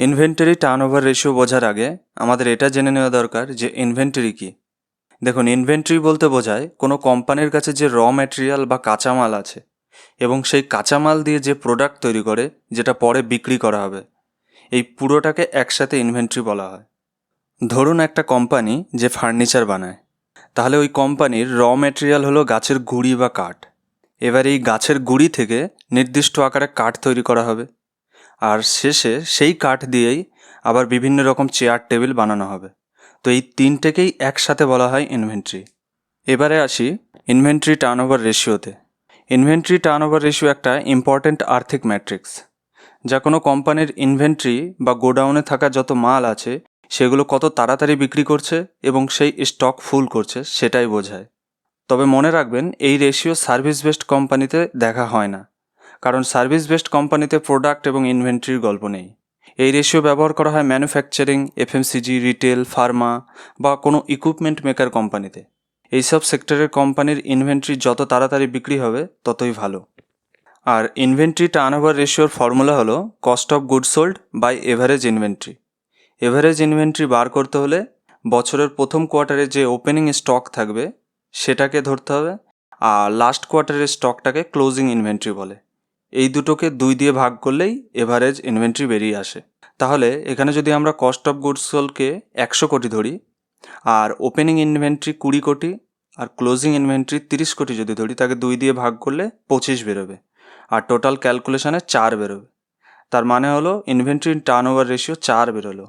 Inventory turnover ratio বোঝার আগে আমাদের এটা জেনে নেওয়া দরকার যে ইনভেন্টরি কী। দেখুন ইনভেন্টরি বলতে বোঝায় কোনো কোম্পানির কাছে যে র ম্যাটেরিয়াল বা কাঁচামাল আছে এবং সেই কাঁচামাল দিয়ে যে প্রোডাক্ট তৈরি করে, যেটা পরে বিক্রি করা হবে। এই পুরোটাকে একসাথে ইনভেন্টরি বলা হয়। ধরুন একটা কোম্পানি যে ফার্নিচার বানায়। তাহলে ওই কোম্পানির র ম্যাটেরিয়াল হলো গাছের গুঁড়ি বা কাঠ। এবার এই গাছের গুঁড়ি থেকে নির্দিষ্ট আকারে কাঠ তৈরি করা হবে। আর শেষে সেই কাঠ দিয়েই আবার বিভিন্ন রকম চেয়ার, টেবিল বানানো হবে। তো এই তিনটেকেই একসাথে বলা হয় ইনভেন্ট্রি এবারে আসি ইনভেন্টরি টার্নওভার রেশিওতে ইনভেন্টরি টার্নওভার রেশিও একটা ইম্পর্ট্যান্ট আর্থিক ম্যাট্রিক্স যা কোনো কোম্পানির ইনভেন্ট্রি বা গোডাউনে থাকা যত মাল আছে, সেগুলো কত তাড়াতাড়ি বিক্রি করছে এবং সেই স্টক ফুল করছে, সেটাই বোঝায়। তবে মনে রাখবেন, এই রেশিও সার্ভিস বেসড কোম্পানিতে দেখা হয় না। কারণ সার্ভিস বেসড কোম্পানিতে প্রোডাক্ট এবং ইনভেন্টরির গল্প নেই। এই রেশিও ব্যবহার করা হয় ম্যানুফ্যাকচারিং, এফএমসিজি, রিটেল, ফার্মা বা কোনো ইকুইপমেন্ট মেকার কোম্পানিতে। এইসব সেক্টরের কোম্পানির ইনভেন্টরি যত তাড়াতাড়ি বিক্রি হবে, ততই ভালো। আর ইনভেন্টরি টার্নওভার রেশিওর ফর্মুলা হলো cost of good sold by average inventory. Average inventory বার করতে হলে বছরের প্রথম কোয়ার্টারে যে ওপেনিং স্টক থাকবে, সেটাকে ধরতে হবে, আর লাস্ট কোয়ার্টারের স্টকটাকে ক্লোজিং ইনভেন্টরি বলে। এই দুটোকে দুই দিয়ে ভাগ করলেই এভারেজ ইনভেন্টরি বেরিয়ে আসে। তাহলে এখানে যদি আমরা কস্ট অফ গুডস সোলকে একশো কোটি ধরি, আর ওপেনিং ইনভেন্টরি কুড়ি কোটি, আর ক্লোজিং ইনভেন্টরি তিরিশ কোটি যদি ধরি, তাকে দুই দিয়ে ভাগ করলে পঁচিশ বেরোবে, আর টোটাল ক্যালকুলেশনে চার বেরোবে। তার মানে হলো ইনভেন্টরি টার্ন ওভার রেশিও চার বেরোলো।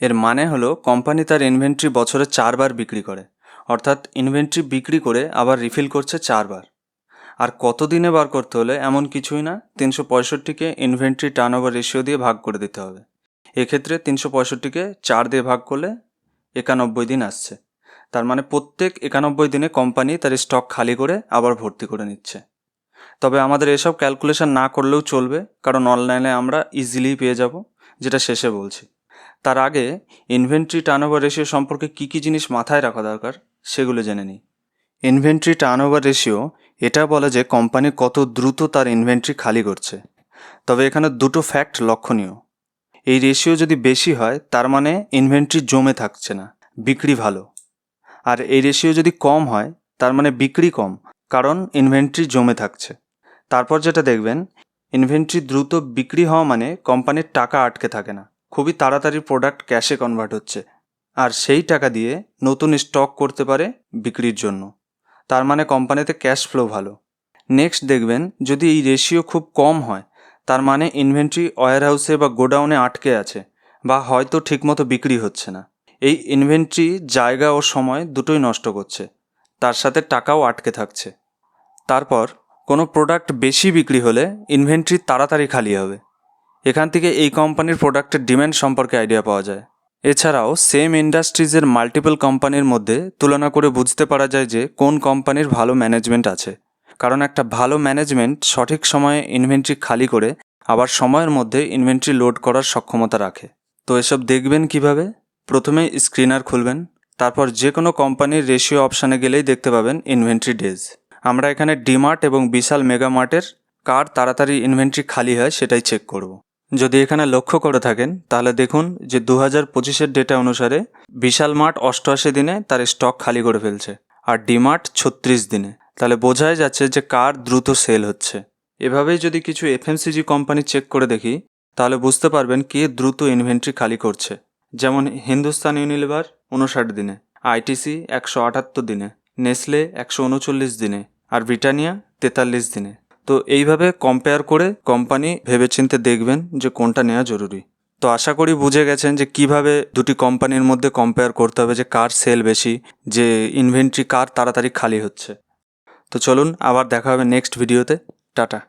এর মানে হলো কোম্পানি তার ইনভেন্টরি বছরে চারবার বিক্রি করে, অর্থাৎ ইনভেন্টরি বিক্রি করে আবার রিফিল করছে চারবার। আর কত দিনে বার করতে হলে এমন কিছুই না, তিনশো পঁয়ষট্টিকে ইনভেন্টরি টার্ন ওভার রেশিও দিয়ে ভাগ করে দিতে হবে। এক্ষেত্রে তিনশো পঁয়ষট্টিকে চার দিয়ে ভাগ করলে একানব্বই দিন আসছে। তার মানে প্রত্যেক একানব্বই দিনে কোম্পানি তার স্টক খালি করে আবার ভর্তি করে নিচ্ছে। তবে আমাদের এসব ক্যালকুলেশন না করলেও চলবে, কারণ অনলাইনে আমরা ইজিলি পেয়ে যাব, যেটা শেষে বলছি। তার আগে ইনভেন্টরি টার্নওভার রেশিও সম্পর্কে কী কী জিনিস মাথায় রাখা দরকার, সেগুলো জেনে নিই। ইনভেন্টরি টার্নওভার রেশিও এটা বলে যে কোম্পানি কত দ্রুত তার ইনভেন্টরি খালি করছে। তবে এখানে দুটো ফ্যাক্ট লক্ষণীয়। এই রেশিও যদি বেশি হয়, তার মানে ইনভেন্টরি জমে থাকছে না, বিক্রি ভালো। আর এই রেশিও যদি কম হয়, তার মানে বিক্রি কম, কারণ ইনভেন্টরি জমে থাকছে। তারপর যেটা দেখবেন, ইনভেন্টরি দ্রুত বিক্রি হওয়া মানে কোম্পানির টাকা আটকে থাকে না, খুবই তাড়াতাড়ি প্রোডাক্ট ক্যাশে কনভার্ট হচ্ছে। আর সেই টাকা দিয়ে নতুন স্টক করতে পারে বিক্রির জন্য। তার মানে কোম্পানিতে ক্যাশ ফ্লো ভালো। নেক্সট দেখবেন, যদি এই রেশিও খুব কম হয়, তার মানে ইনভেন্টরি ওয়ার হাউসে বা গোডাউনে আটকে আছে, বা হয়তো ঠিকমতো বিক্রি হচ্ছে না। এই ইনভেন্টরি জায়গা ও সময় দুটোই নষ্ট করছে, তার সাথে টাকাও আটকে থাকছে। তারপর, কোনো প্রোডাক্ট বেশি বিক্রি হলে ইনভেন্টরি তাড়াতাড়ি খালি হবে। এখান থেকে এই কোম্পানির প্রোডাক্টের ডিম্যান্ড সম্পর্কে আইডিয়া পাওয়া যায়। এছাড়াও সেম ইন্ডাস্ট্রিজের মাল্টিপল কোম্পানির মধ্যে তুলনা করে বুঝতে পারা যায় যে কোন কোম্পানির ভালো ম্যানেজমেন্ট আছে। কারণ একটা ভালো ম্যানেজমেন্ট সঠিক সময়ে ইনভেন্টরি খালি করে আবার সময়ের মধ্যে ইনভেন্টরি লোড করার সক্ষমতা রাখে। তো এসব দেখবেন কীভাবে? প্রথমে স্ক্রিনার খুলবেন, তারপর যে কোনো কোম্পানির রেশিও অপশানে গেলেই দেখতে পাবেন ইনভেন্টরি ডেজ আমরা এখানে ডিমার্ট এবং বিশাল মেগামার্টের কার তাড়াতাড়ি ইনভেন্টরি খালি হয় সেটাই চেক করব। যদি এখানে লক্ষ্য করে থাকেন, তাহলে দেখুন যে দু হাজার পঁচিশের ডেটা অনুসারে বিশাল মার্ট অষ্টআশি দিনে তার স্টক খালি করে ফেলছে আর ডিমার্ট ছত্রিশ দিনে। তাহলে বোঝাই যাচ্ছে যে কার দ্রুত সেল হচ্ছে। এভাবেই যদি কিছু এফএমসিজি কোম্পানি চেক করে দেখি, তাহলে বুঝতে পারবেন কে দ্রুত ইনভেন্টরি খালি করছে। যেমন হিন্দুস্তান ইউনিলিভার উনষাট দিনে আইটিসি একশো আটাত্তর দিনে নেসলে একশো উনচল্লিশ দিনে, আর ব্রিটানিয়া তেতাল্লিশ দিনে। তো এইভাবে কম্পেয়ার করে কোম্পানি ভেবেচিন্তে দেখবেন যে কোনটা নেওয়া জরুরি। তো আশা করি বুঝে গেছেন যে কীভাবে দুটি কোম্পানির মধ্যে কম্পেয়ার করতে হবে যে কার সেল বেশি, যে ইনভেন্টরি কার তাড়াতাড়ি খালি হচ্ছে। তো চলুন, আবার দেখা হবে নেক্সট ভিডিওতে টাটা।